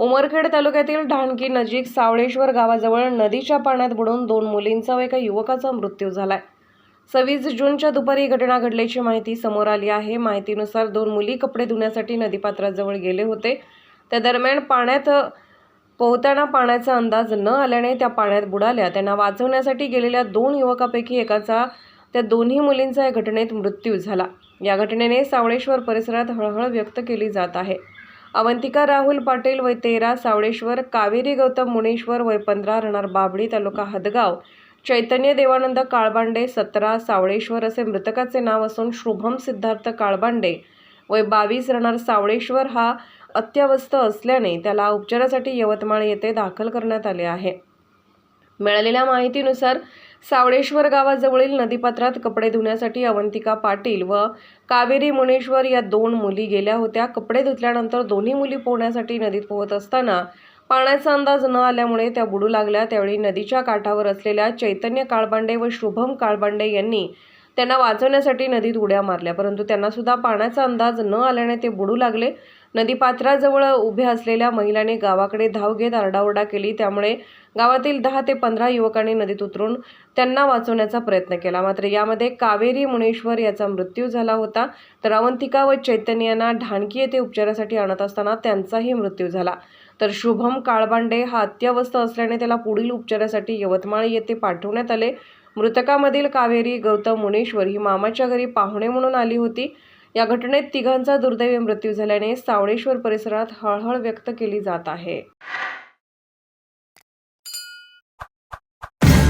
उमरखेड तालुक्यातील ढाणकी नजीक सावळेश्वर गावाजवळ नदीच्या पाण्यात बुडून दोन मुलींचा व एका युवकाचा मृत्यू झालाय. सव्वीस जूनच्या दुपारी घटना घडल्याची माहिती समोर आली आहे. माहितीनुसार दोन मुली कपडे धुण्यासाठी नदीपात्राजवळ गेले होते. त्या दरम्यान पाण्यात पोहताना पाण्याचा अंदाज न आल्याने त्या पाण्यात बुडाल्या. त्यांना वाचवण्यासाठी गेलेल्या दोन युवकापैकी एकाचा त्या दोन्ही मुलींचा या घटनेत मृत्यू झाला. या घटनेने सावळेश्वर परिसरात हळहळ व्यक्त केली जात आहे. अवंतिका राहुल पाटील वय तेरा सावळेश्वर कावेरी गौतम मुनेश्वर वय पंधरा राहणार बाबडी तालुका हदगाव. चैतन्य देवानंद काळबांडे सतरा सावळेश्वर असे मृतकाचे नाव असून शुभम सिद्धार्थ काळबांडे वय बावीस राहणार सावळेश्वर हा अत्यावस्थ असल्याने त्याला उपचारासाठी यवतमाळ येथे दाखल करण्यात आले आहे. मिळालेल्या माहितीनुसार सावळेश्वर गावाजवळील नदीपात्रात कपडे धुण्यासाठी अवंतिका पाटील व कावेरी मुनेश्वर या दोन मुली गेल्या होत्या. कपडे धुतल्यानंतर दोन्ही मुली पोहण्यासाठी नदीत पोहत असताना पाण्याचा अंदाज न आल्यामुळे त्या बुडू लागल्या. त्यावेळी नदीच्या काठावर असलेल्या चैतन्य काळबांडे व शुभम काळबांडे यांनी त्यांना वाचवण्यासाठी नदीत उड्या मारल्या. परंतु त्यांनासुद्धा पाण्याचा अंदाज न आल्याने ते बुडू लागले. नदीपात्राजवळ उभ्या असलेल्या महिलांनी गावाकडे धाव घेत आरडाओरडा केली. त्यामुळे गावातील दहा ते पंधरा युवकांनी नदीत उतरून त्यांना वाचवण्याचा प्रयत्न केला. मात्र यामध्ये कावेरी मुनेश्वर याचा मृत्यू झाला होता. तर अवंतिका व चैतन्य यांना ढाणकी येथे उपचारासाठी आणत असताना त्यांचाही मृत्यू झाला. तर शुभम काळबांडे हा अत्यवस्थ असल्याने त्याला पुढील उपचारासाठी यवतमाळ येथे पाठवण्यात आले. मृतकामधील कावेरी गौतम मुनेश्वर ही मामाच्या घरी पाहुणे म्हणून आली होती. या घटनेत तिघांचा दुर्दैवी मृत्यू झाल्याने सावळेश्वर परिसरात हळहळ व्यक्त केली जात आहे.